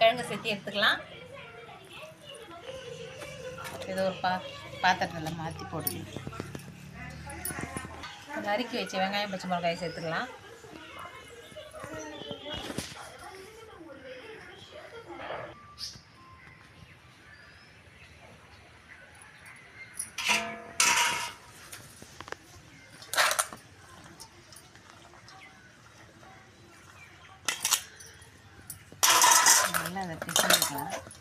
கிழங்கு சேர்த்து எடுத்துக்கலாம். இது ஒரு பா பாத்திரத்தில் மாற்றி போட்டுக்கலாம். நறுக்கி வச்சு வெங்காயம் பச்சை மிளகாய் சேர்த்துக்கலாம். நல்லா அதை பிசைஞ்சிக்கலாம் இப்போ நம்ம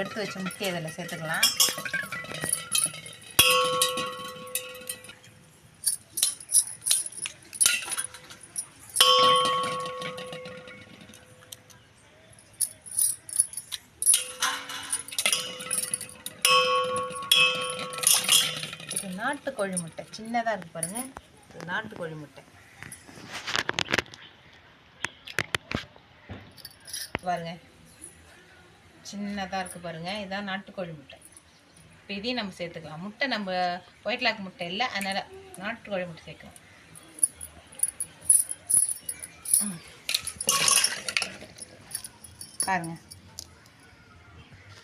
எடுத்து வச்ச முட்டை இதில் சேர்த்துக்கலாம். இது நாட்டுக்கோழி முட்டை. சின்னதாக இருக்கு பாருங்க. நாட்டுக்கோழி முட்டை. பாருங்க. சின்னதாக இருக்குது பாருங்கள் இதான் நாட்டுக்கோழி முட்டை. இப்போ இதையும் நம்ம சேர்த்துக்கலாம். முட்டை நம்ம ஒயிட் லாக் முட்டை இல்லை அதனால் நாட்டுக்கோழி முட்டை சேர்க்கலாம். பாருங்கள் பாருங்க.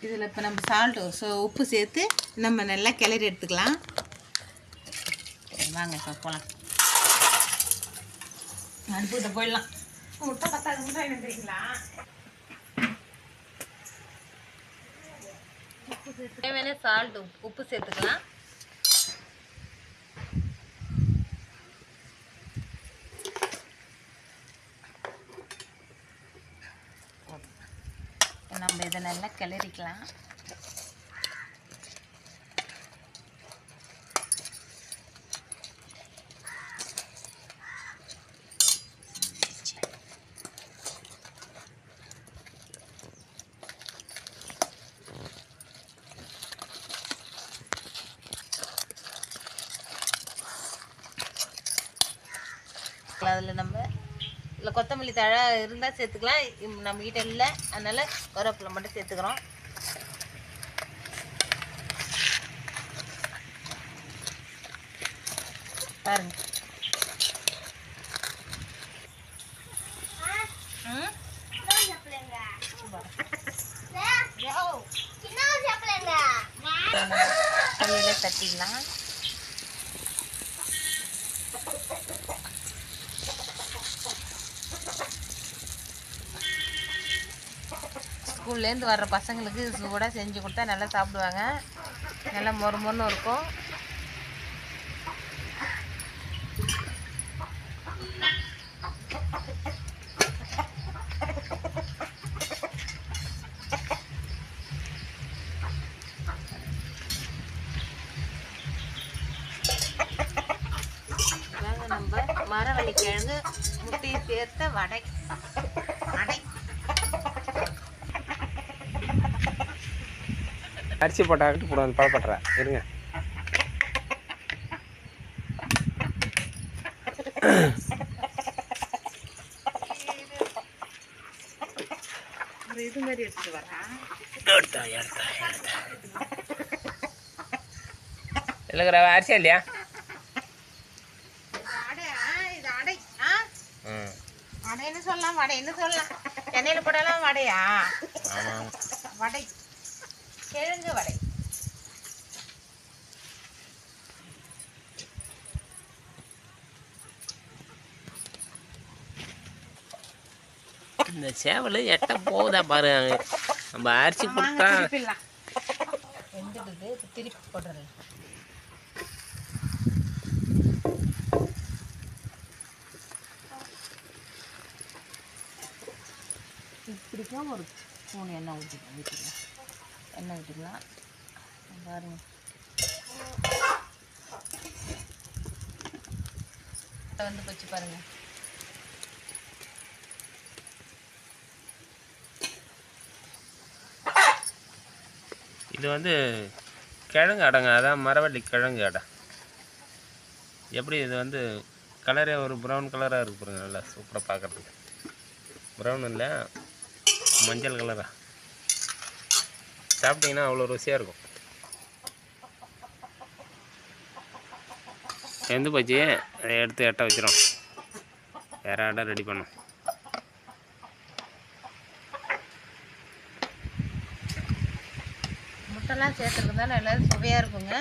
இதில் இப்போ நம்ம சால்ட்டு ஸோ உப்பு சேர்த்து நம்ம நல்லா கிளறி எடுத்துக்கலாம். வாங்க இப்போ போகலாம் அனுப்பிட்டு போயிடலாம். முட்டை பத்தாது முட்டை என்னன்றீங்களா தேவையான சால்ட் உப்பு சேர்த்துக்கலாம். நம்ம இதை நல்லா கிளறிக்கலாம். அதில் நம்ம. இல்லை கொத்தமல்லி தழை இருந்தால் சேர்த்துக்கலாம். இம் நம்ம கிட்ட இல்லை. அதனால் கருவேப்பிலை மட்டும் சேர்த்துக்கிறோம். பாருங்க. தட்டிக்கலாம் ஸ்கூல்லேருந்து வர்ற பசங்களுக்கு சூடாக செஞ்சு கொடுத்தா நல்லா சாப்பிடுவாங்க. நல்லா மொறு மொறுன்னு இருக்கும். இதாங்க நம்ம மரவள்ளி கிழங்கு முட்டையை சேர்த்த வடை. அரிசி போட்டாக்கிட்டு போடுவாங்க பழப்பட்டுற இருங்க ஒரு இது மாதிரி எடுத்துட்டு வரா எடுத்தா எடுத்தா. எடுத்தா இல்லைங்கிற அரிசியா இல்லையா? வடைன்னு சொல்லலாம் வடைன்னு சொல்லலாம். சென்னையில் போடலாம் வடையா? வடை. கிழங்கு வடை. இந்த சேவல் எட்ட போகுதா பாரு. நம்ம அரிசி இப்போ திருப்பி போட்டுறேன் இப்படிக்கும் ஒரு ஸ்பூன் எண்ணெய் ஊற்றிக்கலாம் ஊற்றிக்கலாம் எண்ணெய் விட்டுக்கலாம் பாருங்கள் வந்து போச்சு பாருங்கள் இது வந்து கிழங்கு அடங்க அதான் மரவள்ளி கிழங்கு அடை. எப்படி இது வந்து கலரே ஒரு ப்ரௌன் கலராக இருக்குது பாருங்கள் நல்லா சூப்பராக பார்க்குறதுக்கு ப்ரௌன் இல்லை மஞ்சள் கலராக சாப்பிட்டீங்கன்னா அவ்வளோ ருசியாக இருக்கும். எந்த பச்சி. அதை எடுத்து எட்ட வச்சிடும் வேறு அடை ரெடி பண்ணும். முட்டைலாம் சேர்த்துருக்குதான் எல்லாரும் சுவையாக இருக்குங்க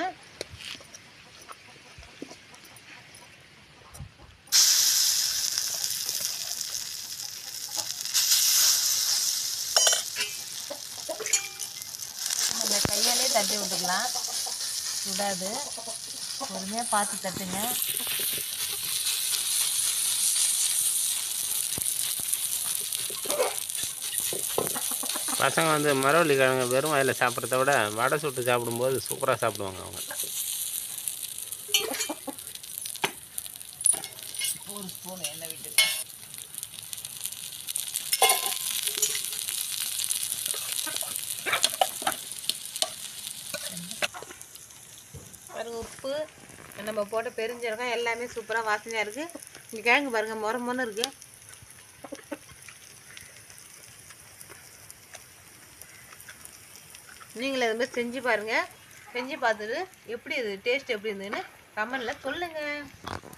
நம்ம கையாலே தட்டி விட்டுக்கலாம் விடாது பொறுமையாக பார்த்து தட்டுங்க. பசங்க வந்து மரவள்ளி கிழங்கு வெறும் வாயில் சாப்பிட்றத விட வடை சுட்டு சாப்பிடும்போது சூப்பராக சாப்பிடுவாங்க அவங்க. ஒரு ஸ்பூன் எண்ணெய் விட்டுக்கலாம் பாருங்க உப்பு நம்ம போட்ட பெருஞ்சீரகம் எல்லாமே சூப்பராக வாசனையாக இருக்குது இங்கே கிழங்கு பாருங்கள் முற முன்னு இருக்குது நீங்களும் இது மாதிரி செஞ்சு பாருங்கள் செஞ்சு பார்த்துட்டு எப்படி இது டேஸ்ட் எப்படி இருந்ததுன்னு கமெண்டில் சொல்லுங்கள்